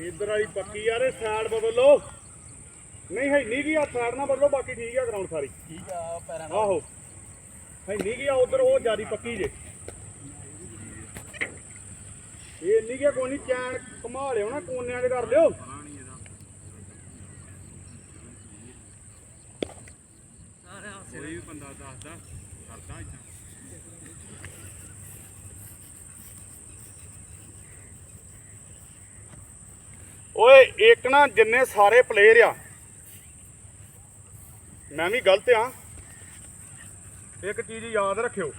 ਇਧਰ ਵਾਲੀ ਪੱਕੀ ਯਾਰ ਇਹ ਸਾਈਡ ਬਦਲੋ ਨਹੀਂ ਹੈ ਨਹੀਂ ਗਿਆ ਸਾਈਡ ਨਾ ਬਦਲੋ ਬਾਕੀ ਠੀਕ ਆ ਗਰਾਊਂਡ ਸਾਰੀ। ਠੀਕ ਆ ਪੈਰਾਂ ਆਹੋ। ਹੈ ਨਹੀਂ ਗਿਆ ਉਧਰ ਉਹ ਜਿਆਦੀ ਪੱਕੀ ਜੇ। ਇਹ ਨਹੀਂ ਗਿਆ ਕੋਈ ਨਹੀਂ ਚੈਨ ਘੁਮਾ ਲਿਓ ਨਾ ਕੋਨਿਆਂ ਦੇ ਕਰ ਲਿਓ। ਕੋਈ ਵੀ ਬੰਦਾ ਦੱਸਦਾ ਕਰਦਾ ਇਦਾਂ ਓਏ ਇੱਕ ਨਾ ਜਿੰਨੇ ਸਾਰੇ ਪਲੇਅਰ ਆ। ਮੈਂ ਵੀ ਗਲਤ ਆ। ਇੱਕ ਚੀਜ਼ ਯਾਦ ਰੱਖਿਓ।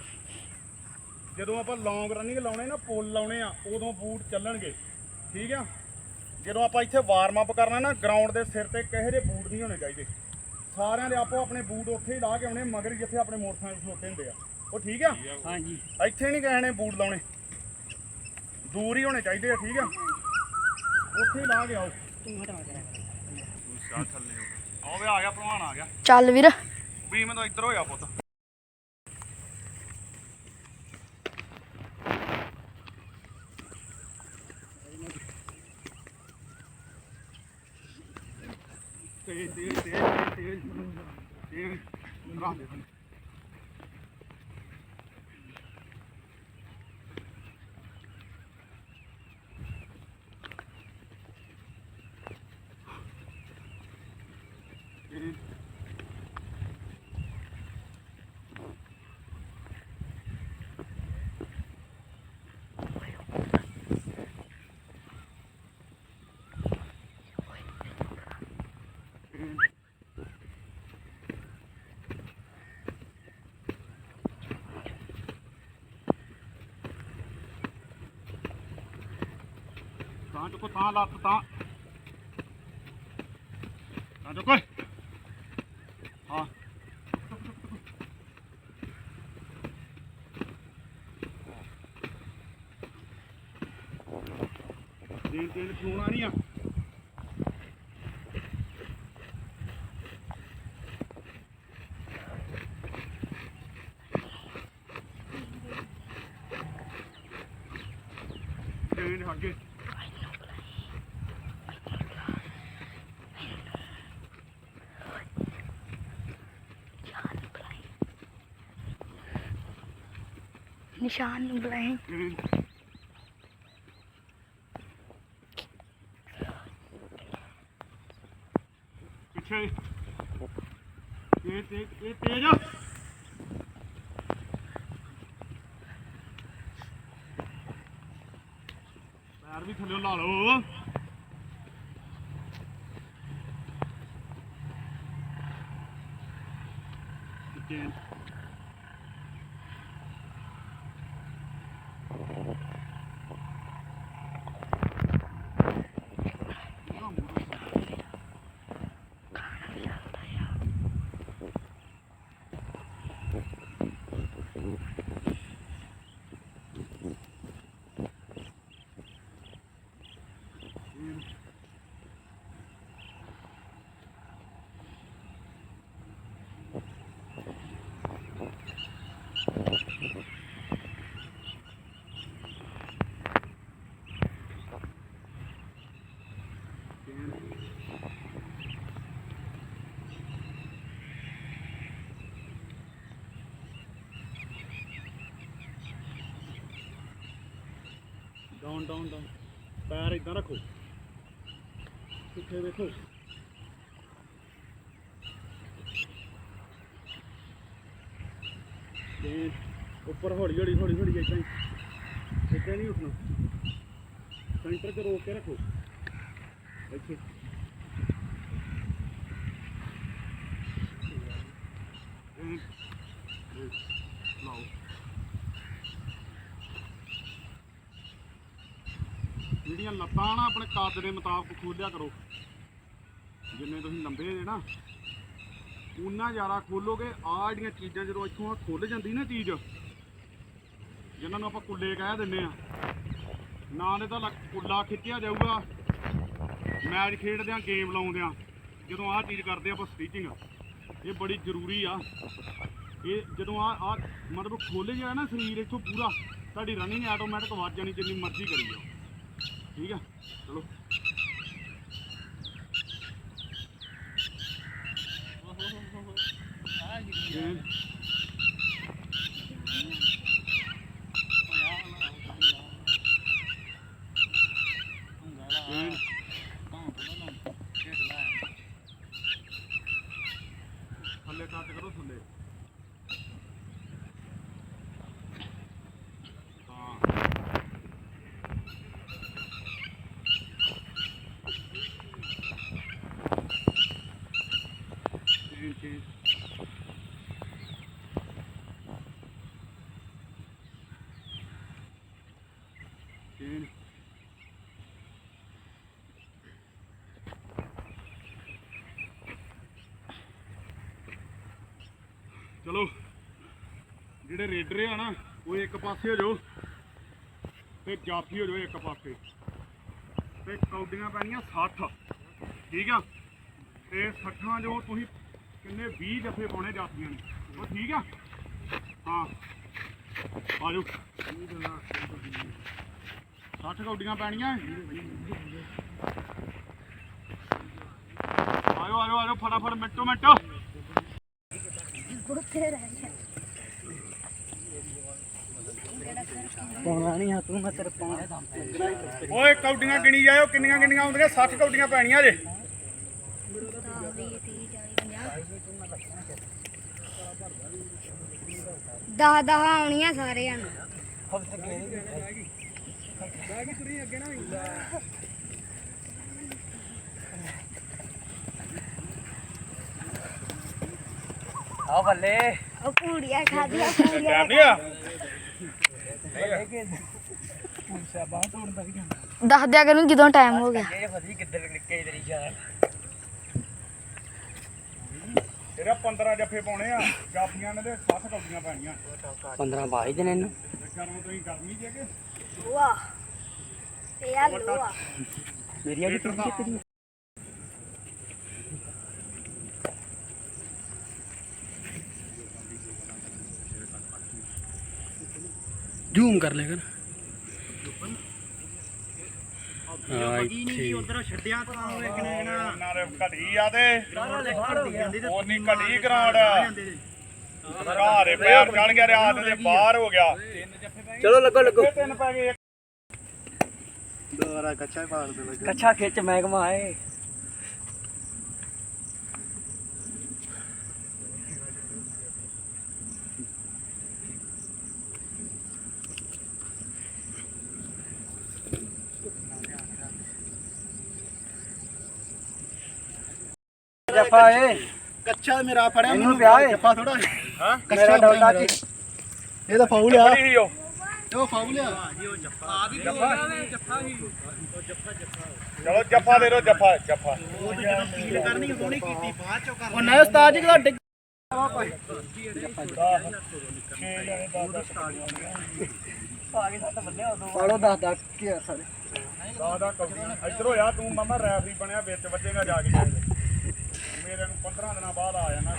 ਜਦੋਂ ਆਪਾਂ ਲੌਂਗ ਰਨਿੰਗ ਲਾਉਣੇ ਨਾ ਪੁੱਲ ਲਾਉਣੇ ਆ ਉਦੋਂ ਬੂਟ ਚੱਲਣਗੇ। ਠੀਕ ਆ? ਜਦੋਂ ਆਪਾਂ ਇੱਥੇ ਵਾਰਮ ਅਪ ਕਰਨਾ ਨਾ ਗਰਾਊਂਡ ਦੇ ਸਿਰ ਤੇ ਕਿਸੇ ਦੇ ਬੂਟ ਨਹੀਂ ਹੋਣੇ ਚਾਹੀਦੇ। ਸਾਰਿਆਂ ਦੇ ਆਪੋ ਆਪਣੇ ਬੂਟ ਉੱਥੇ ਹੀ ਲਾ ਕੇ ਆਉਣੇ ਮਗਰ ਜਿੱਥੇ ਆਪਣੇ ਮੋਟਰਸਾਈਕਲ ਖਲੋਤੇ ਹੁੰਦੇ ਆ। ਉਹ ਠੀਕ ਆ? ਹਾਂਜੀ। ਇੱਥੇ ਨਹੀਂ ਨੇ ਬੂਟ ਲਾਉਣੇ। ਦੂਰ ਹੀ ਹੋਣੇ ਚਾਹੀਦੇ ਆ ਠੀਕ ਆ? ਉੱਥੇ ਹੀ ਲਾ ਕੇ ਆਓ। ਤੂੰ ਹਟਾ ਦੇ ਤੂੰ ਸ਼ਾਹ ਥੱਲੇ ਹੋ। ਆਵੇ ਆ ਗਿਆ ਭਲਵਾਨ ਆ ਗਿਆ। ਚੱਲ ਵੀਰ। ਵੀ ਮੈਂ ਤਾਂ ਇੱਧਰ ਹੋਇਆ ਪੁੱਤ। ਤਾਂ ਚੁੱਕੋ ਤਾਂ ਲੱਤ ਤਾਂ ਤਾਂ ਚੁੱਕੋ ਹਾਂ ਤੇਲ ਤੇਲ ਖੋਣਾ ਨਹੀਂ ਆ। ਤੇਲ ਅੱਗੇ। ਨਿਸ਼ਾਨ ਨੂੰ ਬੁਲਾਏ ਤੇਲ ਪਿੱਛੇ ਤੇ ਤੇ ਤੇ ਤੇਜ ਪੈਰ ਵੀ ਥੱਲੇ ਲਾ ਲਓ ਤੇ ਡਾਊਨ ਡਾਊਨ ਡਾਊਨ। ਪੈਰ ਇਦਾਂ ਰੱਖੋ। ਪਿੱਛੇ ਦੇਖੋ ਤੇ ਉੱਪਰ ਹੌਲੀ ਹੌਲੀ ਹੌਲੀ ਹੌਲੀ ਇਦਾਂ ਹੀ। ਇੱਦਾਂ ਨਹੀਂ ਉੱਠਣਾ। ਸੈਂਟਰ 'ਚ ਰੋਕ ਕੇ ਰੱਖੋ। ਇੱਥੇ। ਲਾਓ। ਜਿਹੜੀਆਂ ਲੱਤਾਂ ਨਾ, ਆਪਣੇ ਕੱਦ ਦੇ ਮੁਤਾਬਕ ਖੋਲਿਆ ਕਰੋ। ਜਿੰਨੇ ਤੁਸੀਂ ਲੰਬੇ ਜੇ ਨਾ ਉਨਾ ਜ਼ਿਆਦਾ ਖੋਲੋਗੇ, ਆਹ ਜਿਹੜੀਆਂ ਚੀਜ਼ਾਂ ਜਦੋਂ ਇੱਥੋਂ ਖੁੱਲ ਜਾਂਦੀ ਨਾ ਚੀਜ਼, ਜਿਨ੍ਹਾਂ ਨੂੰ ਆਪਾਂ ਕੁੱਲੇ ਕਹਿ ਦਿੰਦੇ ਆ, ਨਾ ਦੇ ਤਾਂ ਲੱਕ- ਕੁੱਲਾ ਖਿੱਚਿਆ ਜਾਊਗਾ। ਮੈਚ ਖੇਡਦੇ ਆ ਗੇਮ ਲਾਉਂਦੇ ਆ, ਜਦੋਂ ਆਹ ਚੀਜ਼ ਕਰਦੇ ਆ ਆਪਾਂ ਸਟਿਚਿੰਗ ਇਹ ਬੜੀ ਜ਼ਰੂਰੀ ਆ। ਇਹ ਜਦੋਂ ਆ ਆ ਮਤਲਬ ਖੋਲੇ ਜਾਏ ਨਾ ਸਰੀਰ ਇੱਥੋਂ ਪੂਰਾ, ਤੁਹਾਡੀ ਰਨਿੰਗ ਆਟੋਮੈਟਿਕ ਵੱਜ ਜਾਣੀ ਜਿੰਨੀ ਮਰਜ਼ੀ ਕਰੀ ਜਾਓ। ਠੀਕ ਆ ਚਲੋ। ਚੇਂਜ ਚੇਂਜ ਥੱਲੇ ਟੱਚ ਕਰੋ ਥੱਲੇ ਹਾਂ ਚੇਂਜ ਚੇਂਜ ਚੇਂਜ ਚਲੋ, ਜਿਹੜੇ ਰੇਡਰ ਆ ਨਾ, ਉਹ ਇੱਕ ਪਾਸੇ ਹੋ ਜਾਓ ਤੇ ਜਾਫੀ ਹੋ ਜਾਓ ਇੱਕ ਪਾਸੇ। ਤੇ ਕੌਡੀਆਂ ਪੈਣੀਆਂ 60 ਠੀਕ ਆ? ਤੇ 60 ਜੋ ਤੁਸੀਂ ਕਿੰਨੇ 20 ਜੱਫੇ ਪਾਉਣੇ ਜਾਫੀਆਂ ਨੇ। ਉਹ ਠੀਕ ਆ? ਹਾਂ। ਆ ਜਾਓ। 60 ਕੌਡੀਆਂ ਪੈਣੀਆਂ। ਆਇਓ ਆਇਓ ਆਇਓ, ਫਟਾਫਟ ਮਿੰਟੋ ਮਿੰਟ। ਉੱਥੇ ਰਹਿ ਗਿਆ। ਪਾਉਣਾ ਨਹੀਂ ਆ ਤੂੰ ਮੈਂ ਤੇਰੇ ਪਾਉਣਾ ਓਏ ਕੌਡੀਆਂ ਗਿਣੀ ਜਾਇਓ ਕਿੰਨੀਆਂ ਕਿੰਨੀਆਂ ਆਉਂਦੀਆਂ 60 ਕੌਡੀਆਂ ਪੈਣੀਆਂ ਜੇ। ਦਸ ਦਸ ਆਉਣੀਆਂ ਸਾਰਿਆਂ ਨੂੰ। ਆ ਬੱਲੇ। ਉਹ ਪੂੜੀਆਂ ਖਾਦੀਆਂ ਪੂੜੀਆਂ ਨਹੀਂ ਆ ਦੱਸ ਦਿਆ ਕਰੂੰ ਜਦੋਂ ਟਾਈਮ ਹੋ ਗਿਆ। ਇਹ ਵਧੀ ਕਿੱਧਰ ਨਿੱਕੇ ਤੇਰੀ ਯਾਰ ਇਹਦਾ 15 ਜੱਫੇ ਪਾਉਣੇ ਆ ਜਾਫੀਆਂ ਨੇ ਤੇ 60 ਕੌਡੀਆਂ ਪੈਣੀਆਂ। 15 ਬਾਈ ਦਿਨ ਇਹਨੂੰ। ਗਰਮ ਤੋਂ ਹੀ ਗਰਮੀ ਜੇ ਕਿ। ਵਾਹ ਤੇ ਆ ਲੋਆ ਮੇਰੀਆਂ ਵੀ ਲੀਟਰ ਜ਼ੂਮ ਕਰ ਲੈ ਕਰ। ਹਾਂ ਇੱਥੇ ਉਧਰੋਂ ਛੱਡਿਆ ਤਾਂ ਇੱਕ ਨੇ ਨਾ। ਇਹਨਾਂ ਦੇ ਘਟੀ ਆ ਤੇ। ਉਹ ਨਹੀਂ ਘਟੀ ਗਰਾਉਂਡ ਘਾਰੇ ਪਿਆਰ ਚੜ ਗਿਆ ਰਾਤ ਦੇ ਬਾਹਰ ਹੋ ਗਿਆ। ਚਲੋ ਲੱਗੋ ਲੱਗੋ। ਤਿੰਨ ਪੈ ਗਏ। ਦੁਬਾਰਾ ਕੱਚਾ ਹੀ ਪਾੜ ਦੇ ਲੱਗਾ ਕੱਛਾ ਖਿੱਚ ਮਹਿਕਮਾ ਆਏ ਜਫਾ ਏ। ਕੱਚਾ ਮੇਰਾ ਫੜਿਆ ਇਹਨੂੰ ਪਿਆ ਏ। ਜੱਫਾ ਥੋੜਾ ਹਾਂ? ਮੇਰਾ ਡੌਟਾ ਕੀ ਇਹ ਤਾਂ ਫਾਉਲ ਆ। ਹੀ ਉਹ। ਉਹ ਫਾਉਲ ਆ। ਚਲੋ ਜੱਫਾ ਦੇ ਦਿਓ ਜੱਫਾ ਜੱਫਾ। ਕਰਨੀ ਹੋਣੀ ਕੀਤੀ ਬਾਅਦ ਚੋਂ ਕਰ ਉਹ ਨਾ ਉਸਤਾਦ ਜੀ ਦਾ ਡਿੱਗ ਪਾੜੋ ਦੱਸ ਦੱਸ ਕੀ ਆ ਸਾਰੇ ਦਾਦਾ ਕੌਡੀ ਇੱਧਰ ਹੋਇਆ ਤੂੰ ਮਾਮਾ ਰੈਫਰੀ ਬਣਿਆ ਵਿੱਚ ਵੱਜੇਗਾ ਜਾ ਕੇ। ਜਾਏਗਾ ਮੇਰੇ ਨੂੰ 15 ਦਿਨਾਂ ਬਾਅਦ ਆ ਜਾਣਾ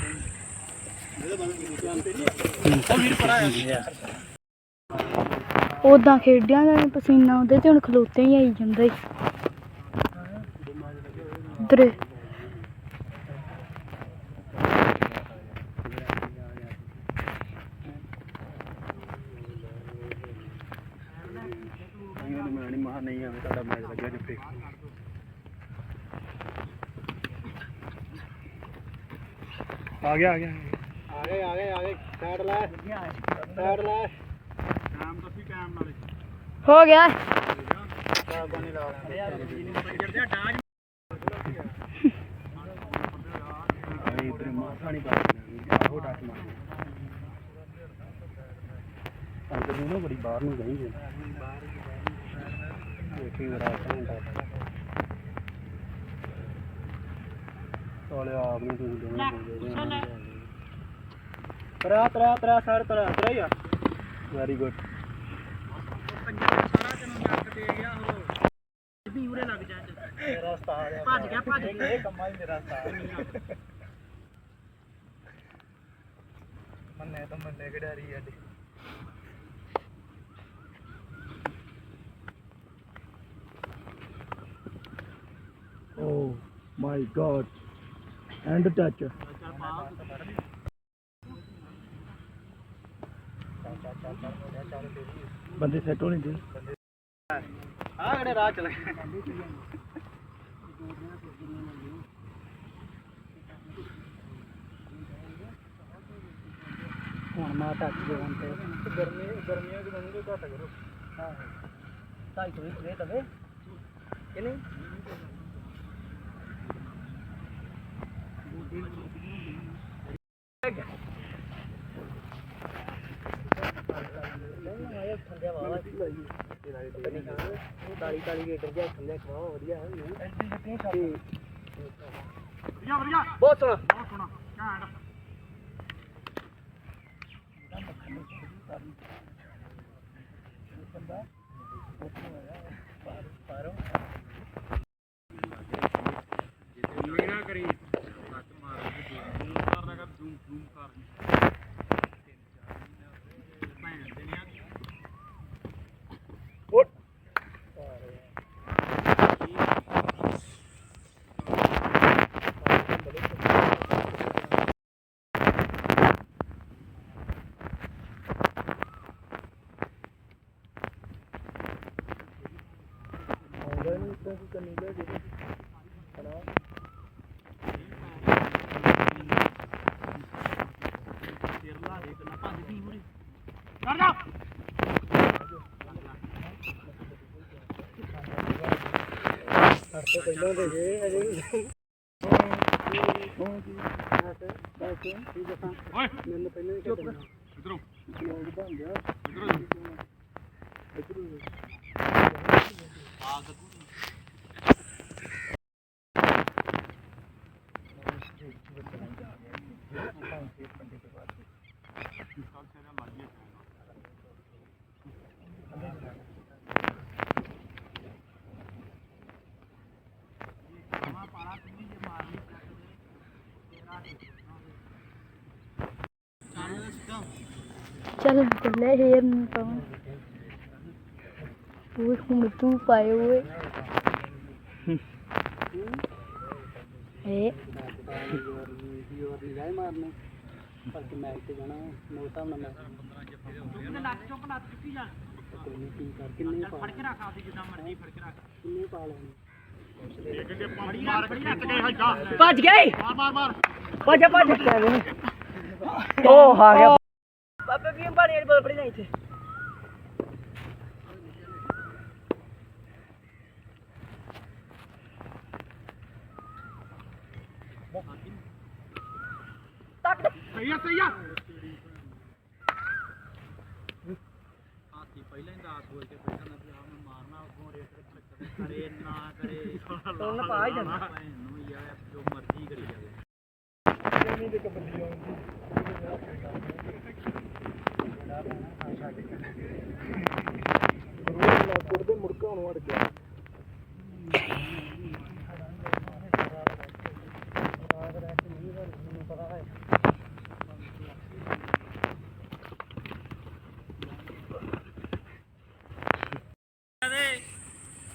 ਤੂੰ ਉਦਾਂ ਖੇਡਿਆ ਦਾ ਪਸੀਨਾ ਉਹਦੇ ਤੇ ਹੁਣ ਖਲੋਤੇ ਹੀ ਆਈ ਜਾਂਦਾ ਈ। ਉਧਰ। ਮੈਂ ਨਹੀਂ ਮਹਾ ਨਹੀਂ ਆਵੇਂ ਤੁਹਾਡਾ ਮੈਚ ਲੱਗਿਆ ਜਿੱਥੇ ਆ ਗਿਆ ਆ ਗਿਆ। ਆ ਗਏ ਆ ਗਏ ਆ ਗਏ। ਸਾਈਡ ਲੈ ਸਾਈਡ ਲੈ। ਟਾਈਮ ਦੱਸੀ ਟਾਈਮ ਨਾਲੇ। ਹੋ ਗਿਆ। ਨੂੰ ਨਾ ਬੜੀ ਬਾਹਰ ਨੂੰ ਗਈ ਜੇ ਦੇਖੀ ਜਰਾ ਘੰਟਾ ਤੋਲੇ ਆਪ ਨੂੰ ਤੁਸੀਂ ਦੋਵੇਂ ਬੋਲਦੇ ਤਰਾ ਤਰਾ ਤਰਾ ਸਾਰ ਤਰਾ ਤਰਾ ਹੀ ਆ। ਵੈਰੀ ਗੁੱਡ ਮੇਰਾ ਉਸਤਾਦ ਆ ਭੱਜ ਗਿਆ ਭੱਜ ਗਿਆ। ਇਹ ਕੰਮਾਂ ਹੀ ਮੇਰਾ ਉਸਤਾਦ ਮੰਨੇ ਮੈਂ ਤਾਂ ਮੰਨੇ ਖਿਡਾਰੀ ਆ Oh my god. And touch. ਬੰਦੇ ਸੈੱਟ ਹੋਣੇ ਜੀ। ਆ ਕਿਹੜੇ ਰਾਹ ਚਲੇ ਹੁਣ ਮੈਂ ਟੱਚ ਦੇ ਤੇ। ਗਰਮੀ ਗਰਮੀਆਂ ਦੇ ਬੰਦੇ ਘੱਟ ਕਰੋ। ਹਾਂ। ਸਾਈ ਤੋਂ ਇੱਕ ਦੇ ਤਵੇ ਕਿ ਨਹੀਂ? ਦਾੜੀ ਦਾੜੀ ਗੇਟਰ ਜਿਹਾ ਥੱਲੇ ਖਵਾ ਵਧੀਆ ਹੈ ਵਧੀਆ। ਵਧੀਆ ਬਹੁਤ ਸੋਹਣਾ ਬਹੁਤ ਸੋਹਣਾ ਘੈਂਟ ਮੇਰਾ ਕਰੀ ਲੱਤ ਮਾਰ ਜ਼ੂਮ ਕਰਦਾ ਕਰ ਜ਼ੂਮ ਜ਼ੂਮ ਕਰ ਭੈਣ ਦੇ ਨਿਆ ਆਉਂਦਾ ਨਹੀਂ ਤਾਂ ਕੀ ਕਰਨੀ ਲੈ ਜੇ ਕਰ ਜਾ ਹਰ ਤੋਂ ਪਹਿਲਾਂ ਦੇ ਜੇ ਅਜੇ ਓਏ। ਮੈਨੂੰ ਪਹਿਲਾਂ ਹੀ ਚੁੱਪ ਇਧਰੋਂ। ਲੋਕ ਬਣ ਗਿਆ ਇਧਰੋਂ ਚੱਲ ਬੱਲੇ ਹੇਰ ਨੂੰ ਪਾਵਾਂ ਉਹ ਹੁਣ ਤੂੰ ਪਾਏ ਹੋਏ ਏ ਜਾਏ ਮਾਰਨੇ ਪਰ ਕਿ ਮੈਚ ਤੇ ਜਾਣਾ ਮੋਟਾ ਨਾ ਮੈਂ ਤੂੰ ਲੱਗ ਚੋਂ ਪਨਾ ਚੁੱਕੀ ਜਾ ਕੋਈ ਨਹੀਂ ਕੀ ਕਰ ਕਿੰਨੇ ਪਾ ਫੜ ਕੇ ਰੱਖ ਆਪਦੀ ਜਿੱਦਾਂ ਮਰਜ਼ੀ ਫੜ ਕੇ ਰੱਖ ਕਿੰਨੇ ਪਾ ਲੈਣੇ ਇੱਕ ਅੱਗੇ ਪੰਪ ਮਾਰ ਕੇ ਖਿੱਚ ਗਏ ਹੈਗਾ ਭੱਜ ਗਏ। ਮਾਰ ਮਾਰ ਮਾਰ। ਭੱਜ ਭੱਜ। ਉਹ ਆ ਗਿਆ ਬਾਬੇ ਵੀ ਪਾਣੀ ਵਾਲੀ ਬੋਲ ਪੜੀ ਨਹੀਂ ਇੱਥੇ ਸਹੀ ਆ ਸਹੀ ਆ ਹਾਥੀ ਪਹਿਲਾਂ ਹੀ ਦਾਤ ਬੋਲ ਕੇ ਬੈਠਾ ਨਾ ਵੀ ਆ ਮੈਂ ਮਾਰਨਾ ਉਦੋਂ ਨਾ ਕਰੇ ਉਹਨੇ ਪਾ ਹੀ ਦੇਣਾ। ਭੈਣ ਯਾਰ ਜੋ ਮਰਜ਼ੀ ਕਰੀ ਜਾਵੇ ਕੁੜਦੇ ਮੁੜਕਾ ਹੁਣ ਵੜ ਗਿਆ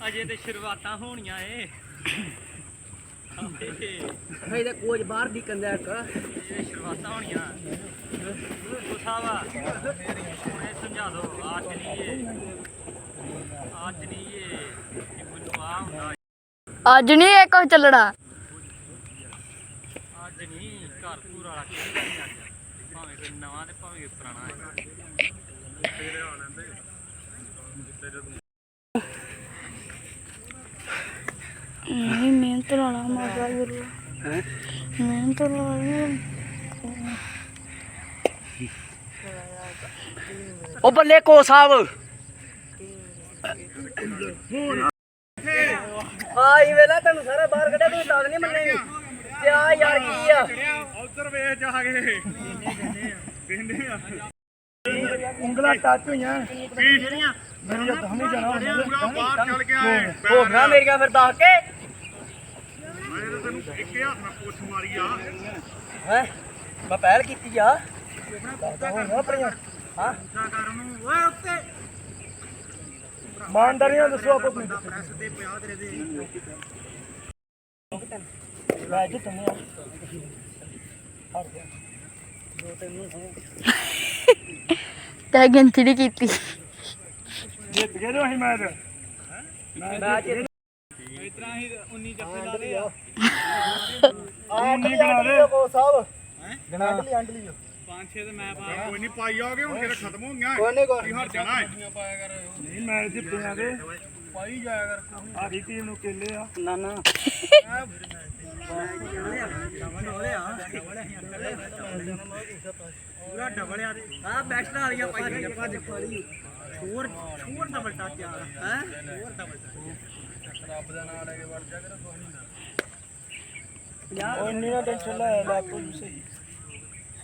ਅਜੇ ਤੇ ਸ਼ੁਰੂਆਤਾਂ ਹੋਣੀਆਂ ਏ। ਇਹਦੇ ਕੋਚ ਬਾਹਰ ਦੀ ਕੰਦਾ ਇੱਕ। ਇਹ ਸ਼ੁਰੂਆਤਾਂ ਹੋਣੀਆਂ। ਗੁੱਸਾ ਵਾ ਇਹ ਸਮਝਾ ਦੋ ਅੱਜ ਨਹੀਂ ਇਹ ਅੱਜ ਨਹੀਂ ਇਹ ਕਿ ਮੈਨੂੰ ਆ ਹੁੰਦਾ। ਅੱਜ ਨਹੀਂ ਇਹ ਕੁਝ ਚੱਲਣਾ। ਅੱਜ ਨਹੀਂ ਘਰ ਪੂਰਾ ਵਾਲਾ ਦਾ ਅੱਜ ਭਾਵੇਂ ਕੋਈ ਨਵਾਂ ਤੇ ਭਾਵੇਂ ਕੋਈ ਪੁਰਾਣਾ ਹੈ ਨਹੀਂ ਮਿਹਨਤ ਲਾਣਾ ਮਾਰਦਾ ਗੁਰੂ ਹੈ? ਮਿਹਨਤ ਲਾਣਾ ਉਹ ਬੱਲੇ ਕੋ ਸਾਹਿਬ। ਆਈ ਵੇਲਾ ਤੈਨੂੰ ਸਾਰਾ ਬਾਹਰ ਕੱਢਿਆ ਤੂੰ ਤਾਂ ਨਹੀਂ ਮੰਨੇ ਤੇ ਆ ਯਾਰ ਕੀ ਆ? ਉਧਰ ਵੇਖ ਜਾ ਕੇ। ਆ। ਉਂਗਲਾਂ ਟੱਚ ਹੋਈਆਂ। ਵੀ ਜਿਹੜੀਆਂ ਮੇਰੀ ਹੱਥ ਨਹੀਂ ਜਾਣਾ ਬਾਹਰ ਚੱਲ ਗਿਆ ਹੋ ਗਿਆ ਮੇਰੀਆਂ ਫਿਰ ਦੱਸ ਕੇ। ਮੈਂ ਤਾਂ ਤੈਨੂੰ ਇੱਕੇ ਹੱਥ ਨਾਲ ਪੁੱਛ ਮਾਰੀ ਆ। ਹੈ? ਮੈਂ ਪਹਿਲ ਕੀਤੀ ਆ। ਇਮਾਨਦਾਰੀਆਂ ਦੱਸੋ ਆਪੋ ਆਪਣੀ। ਲੈ ਜੀ। ਤੁਮੇ ਤੈ ਗਿਣਤੀ ਨਹੀਂ ਕੀਤੀ। ਜਿੱਤ ਗਏ ਅਸੀਂ ਮੈਚ। ਮੈਚ ਇਤਨਾ ਹੀ 19 ਜੱਫੇ ਲਾ ਲਏ ਆ। ਗਣਾ ਦੇ ਉਹ ਸਾਹਿਬ ਗਣਾ ਲਈ ਅੰਡ ਲਈ ਪੰਜ ਛੇ ਤੇ ਮੈਂ ਪਾ ਕੋਈ ਨਹੀਂ ਪਾਈ ਆਓਗੇ ਹੁਣ ਕਿਹੜਾ ਖਤਮ ਹੋ ਗਿਆ ਕੋਨੇ ਕੋਨੇ ਹਰ ਜਾਣਾ ਹੈ ਨਹੀਂ ਮੈਚ ਜਿੱਤੇ ਆ ਦੇ ਪਾਈ ਜਾਇਆ ਕਰ ਸਾਡੀ ਟੀਮ ਨੂੰ ਕੇਲੇ ਆ। ਨਾ ਨਾ। ਪੂਰਾ ਡਬਲ ਆ। ਆ ਬੈਸਟ ਵਾਲੀਆਂ ਪਾਈਆਂ ਭੱਜ ਪਾਲੀ ਛੋਰ ਛੋਰ ਡਬਲ ਟੱਚ ਆ। ਹੈ? ਛੋਰ ਡਬਲ ਉਹ ਇੰਨੀ ਨਾ ਟੈਨਸ਼ਨ ਲੈ ਲੈਪਟਾਪ ਵੀ ਸਹੀ।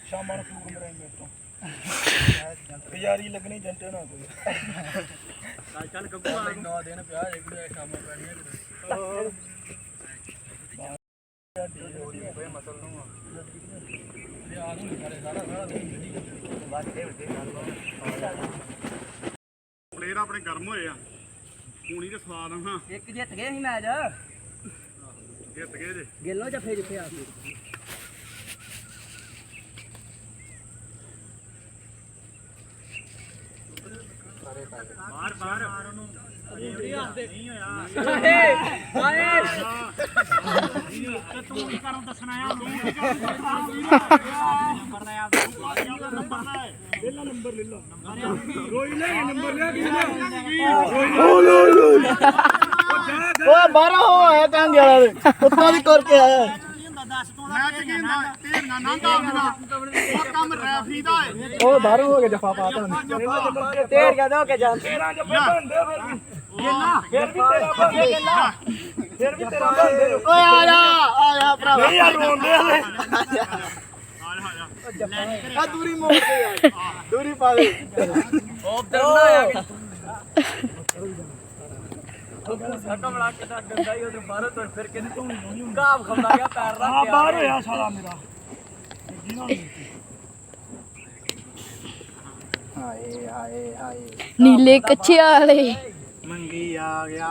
ਸ਼ਾਮਾਂ ਨੂੰ ਫੂਕ ਮਰਾਂਗੇ ਮੇਰੇ ਤੋਂ। ਤਿਆਰੀ ਲੱਗਣੀ ਜੰਟੇ ਨਾ ਕੋਈ। ਚੱਲ ਚੱਲ ਗੱਗੂ ਆ। ਨੌ ਦਿਨ ਪਿਆ ਜੇ ਸ਼ਾਮਾਂ ਪੈਣੀਆਂ ਪਲੇਅਰ ਆਪਣੇ ਗਰਮ ਹੋਏ ਆ। ਪੂਣੀ ਦੇ ਸਵਾਦ ਹਾਂ ਇੱਕ ਜਿੱਤ ਗਏ ਸੀ ਮੈਚ। ਜਿੱਤ ਗਏ ਜੇ। ਗਿੱਲੋ ਜੱਫੇ ਜਿੱਥੇ ਆ ਗਏ ਬਾਹਰ ਬਾਹਰ। ਉਹਨੂੰ ਨਹੀਂ ਆਉਂਦੇ ਨਹੀਂ ਹੋਇਆ ਹਾਏ ਤੇ ਤੂੰ ਕੀ ਕਰਨ ਦੱਸਣਾ ਆ। ਤੂੰ ਕੀ ਨੰਬਰ ਲੈ ਆ। ਨੰਬਰ ਲੈ ਲੈ ਨੰਬਰ ਲੈ ਲਾ ਰੋਈ ਲੈ ਨੰਬਰ ਲੈ ਕੇ ਓਏ ਬਾਹਰੋਂ ਹੋ ਆਇਆ ਕਾਂਗੇ ਵਾਲਾ ਦੇ ਉੱਤੋਂ ਦੀ ਕਰ ਕੇ ਆਇਆ। ਕਹਿੰਦਾ ਉਹ ਹੈ ਬਾਹਰੋਂ ਹੋ ਕੇ ਜਫਾ ਪਾਤਾ ਉਹਨੇ। ਤੇਰ ਗਿਆ ਦੋ ਕੇ ਜਾਨ ਤੇਰਾ ਜੱਫਾ ਬੰਦੇ ਫਿਰ ਵੀ ਵੀ ਤੇਰਾ ਬੰਦੇ ਫਿਰ ਵੀ ਤੇਰਾ ਬੰਦੇ ਓਏ ਆ ਜਾ ਆ ਜਾ ਭਰਾ ਨਹੀਂ ਯਾਰ ਰੋਂਦੇ ਆ ਲੈ ਆ ਦੂਰੀ ਮੋੜ ਕੇ ਯਾਰ ਦੂਰੀ ਪਾ ਦੇ। ਉਹ ਆ ਗੰਦਾ ਹੀ ਉਹਦੇ ਬਾਹਰੋਂ ਤੁਰ ਫਿਰ ਕੇ। ਤੂੰ ਗਾਬ ਖੰਦਾ ਗਿਆ ਪੈਰ ਆ ਬਾਹਰ ਹੋਇਆ ਸਾਲਾ ਮੇਰਾ। ਹਾਏ ਹਾਏ ਹਾਏ ਨੀਲੇ ਕੱਛੇ ਵਾਲੇ। ਮੰਗੀ ਆ ਗਿਆ।